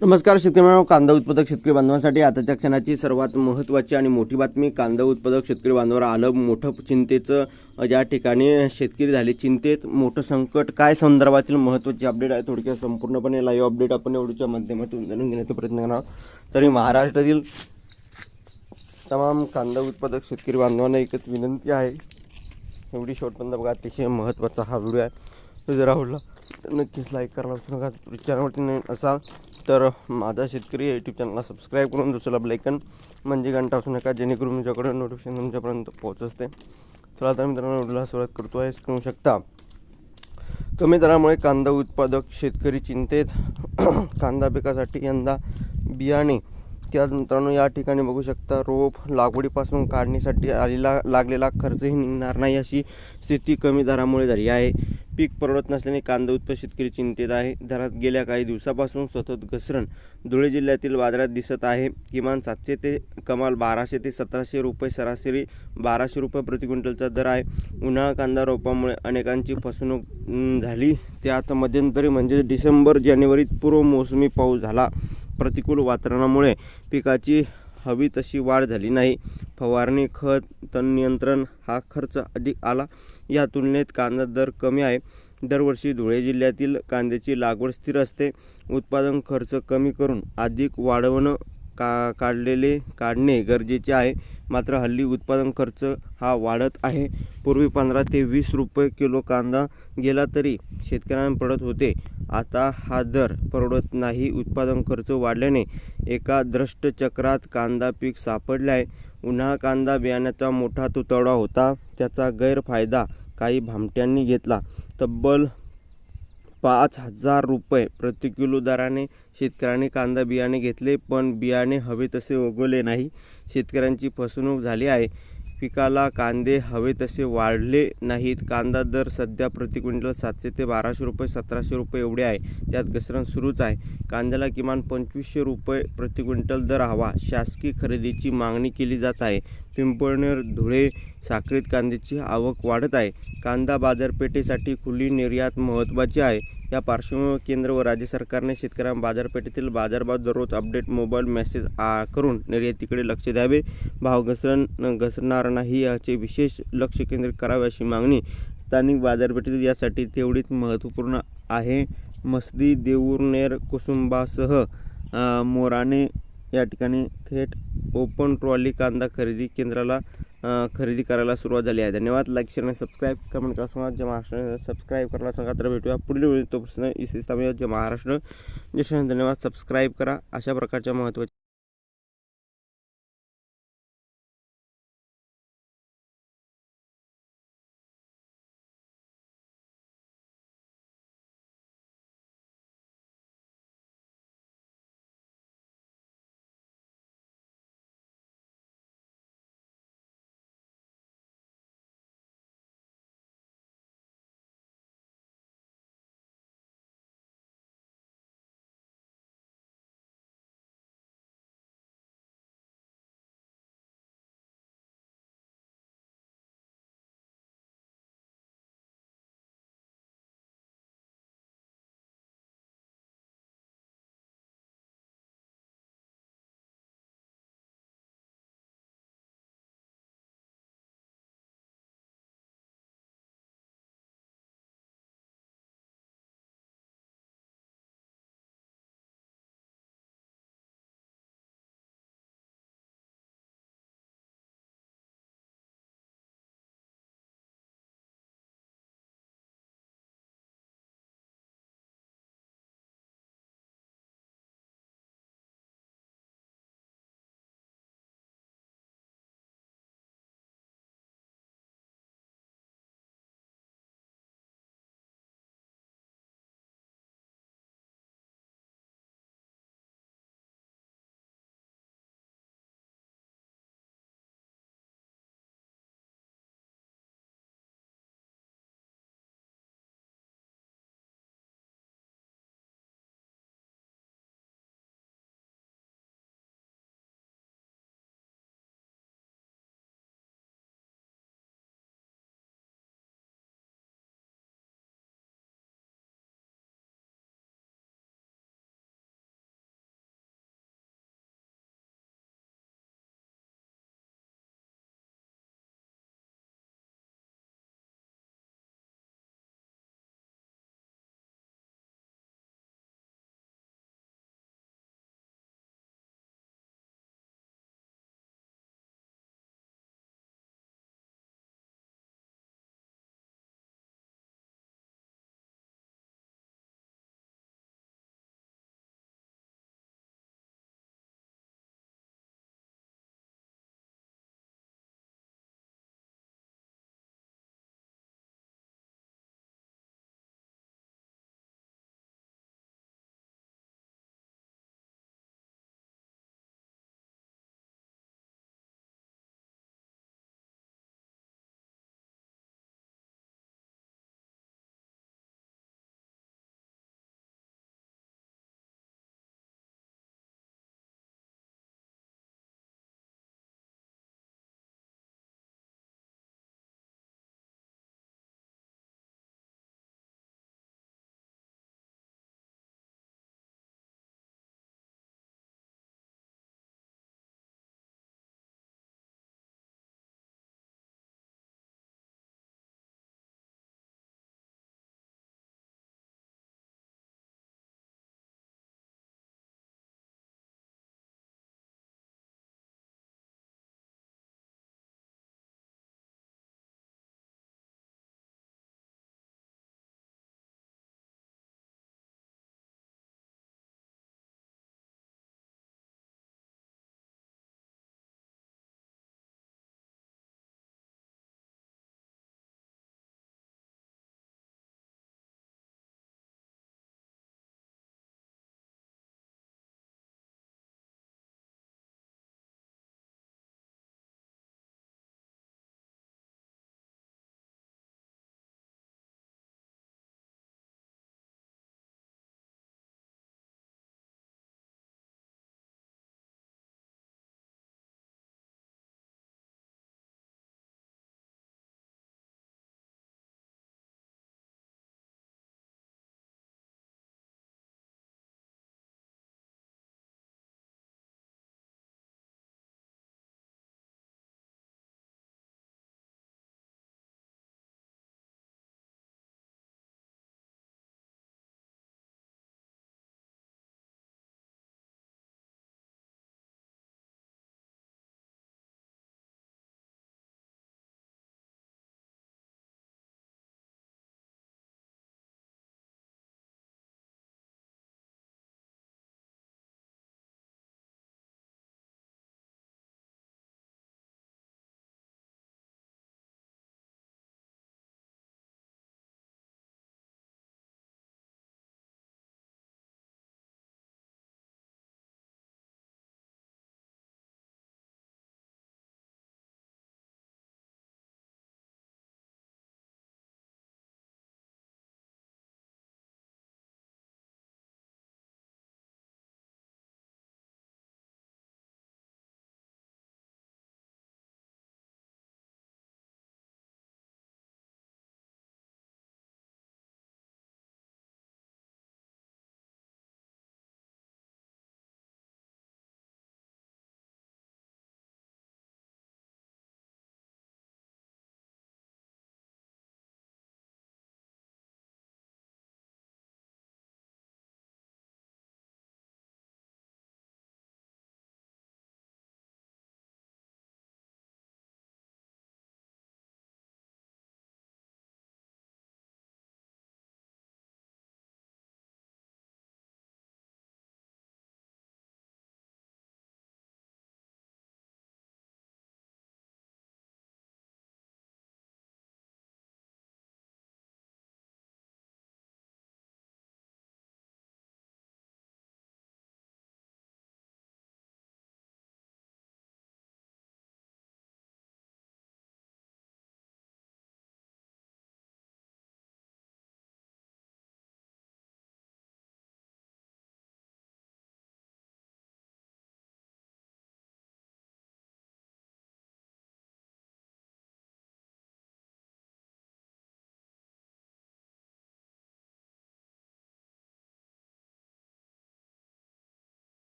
नमस्कार शेतकरी मित्रांनो कांदा उत्पादक शेतकरी बांधवांसाठी आताच्या क्षणाची सर्वात महत्त्वाची आणि मोठी बातमी कांदा उत्पादक शेतकरी बांधवावर आलं मोठं चिंतेचं ज्या ठिकाणी शेतकरी झाले चिंतेत मोठं संकट काय संदर्भातील महत्त्वाची अपडेट आहे थोडक्यात संपूर्णपणे लाईव्ह अपडेट आपण एवढीच्या माध्यमातून जाणून घेण्याचा प्रयत्न करणार तरी महाराष्ट्रातील तमाम कांदा उत्पादक शेतकरी बांधवांना एकच विनंती आहे. एवढी शेवटपर्यंत बघा अतिशय महत्त्वाचा हा व्हिडिओ आहे. तो जर आवडला तर नक्कीच लाईक करायला विसरू नका. चॅनलवरती नवीन असाल तर माझा शेतकरी यूट्यूब चॅनलला सबस्क्राईब करून दुसरा ब्लेकन म्हणजे घंटा असू नका जेणेकरून तुमच्याकडे नोटिफिकेशन तुमच्यापर्यंत पोहोच असते चला तर मित्रांनो व्हिडिओला सुरुवात करतो आहे. करू शकता. कमी दरामुळे कांदा उत्पादक शेतकरी चिंतेत. कांदा पिकासाठी यंदा बियाणे. त्यात मित्रांनो या ठिकाणी बघू शकता रोप लागवडीपासून काढणीसाठी आलेला लागलेला खर्चही निघणार नाही अशी स्थिती कमी दरामुळे झाली आहे. पीक परवडत नसल्याने कांदा उत्पादक शेतकरी चिंतेत आहे. दरात गेल्या काही दिवसापासून सतत घसरण धुळे जिल्ह्यातील बाजारात दिसत आहे. किमान सातशे ते कमाल बाराशे ते सतराशे रुपये सरासरी बाराशे रुपये प्रति क्विंटलचा दर आहे. उन्हाळा कांदा रोपामुळे अनेकांची फसवणूक झाली. त्यात मध्यंतरी म्हणजे डिसेंबर जानेवारीत पूर्व मोसमी पाऊस झाला. प्रतिकूल वातावरणामुळे पिकाची हवी तशी वाढ झाली नाही. फवारणी खत तण नियंत्रण हा खर्च अधिक आला. या तुलनेत कांदा दर कमी आहे. दरवर्षी धुळे जिल्ह्यातील कांद्याची लागवड स्थिर असते. उत्पादन खर्च कमी करून अधिक वाढवणं का काढलेले काढणे गरजेचे आहे. मात्र हल्ली उत्पादन खर्च हा वाढत आहे. पूर्वी पंधरा ते वीस रुपये किलो कांदा गेला तरी शेतकऱ्यांना पडत होते. आता हा दर परवडत नाही. उत्पादन खर्च वाढल्याने एका द्रष्ट चक्रात कांदा पीक सापडले आहे. उन्हाळा कांदा बियाण्याचा मोठा तुतडा होता. त्याचा गैरफायदा काही भामट्यांनी घेतला. तब्बल पाच हजार रुपये प्रति किलो दराने शेतकऱ्यांनी कांदा बियाणे घेतले पण बियाणे हवे तसे उगवले नाही. शेतकऱ्यांची फसवणूक झाली आहे. पिकाला कांदे हवे तसे वाढले नाहीत. कांदा दर सध्या प्रति क्विंटल सातशे ते बाराशे रुपये सतराशे रुपये एवढे आहे. त्यात घसरण सुरूच आहे. कांद्याला किमान पंचवीसशे रुपये प्रति क्विंटल दर हवा. शासकीय खरेदीची मागणी केली जात आहे. पिंपळनेर धुळे साखरेत कांद्याची आवक वाढत आहे. कांदा बाजारपेठेसाठी खुली निर्यात महत्त्वाची आहे. या पार्श्वभूमीवर केंद्र व राज्य सरकारने शेतकऱ्यांना बाजारपेठेतील बाजारभाव दररोज अपडेट मोबाईल मेसेज आ करून निर्यातीकडे लक्ष द्यावे. भाव घसरण घसरणार नाही याचे विशेष लक्ष केंद्रित करावे अशी मागणी स्थानिक बाजारपेठेतील यासाठी तेवढीच महत्त्वपूर्ण आहे. मसदी देऊरनेर कुसुंबासह मोराने या ठिकाणी थेट ओपन ट्रॉली कांदा खरेदी केंद्राला खरेदी करायला सुरुवात झाली आहे. धन्यवाद. लाईक शेअर आणि सबस्क्राईब कमेंट करा सांगा जय महाराष्ट्र. सबस्क्राईब करायला सांगा तर भेटूया पुढील वेळी तो प्रश्न इसी जय महाराष्ट्र. जय धन्यवाद. सबस्क्राईब करा. अशा प्रकारच्या महत्त्वाच्या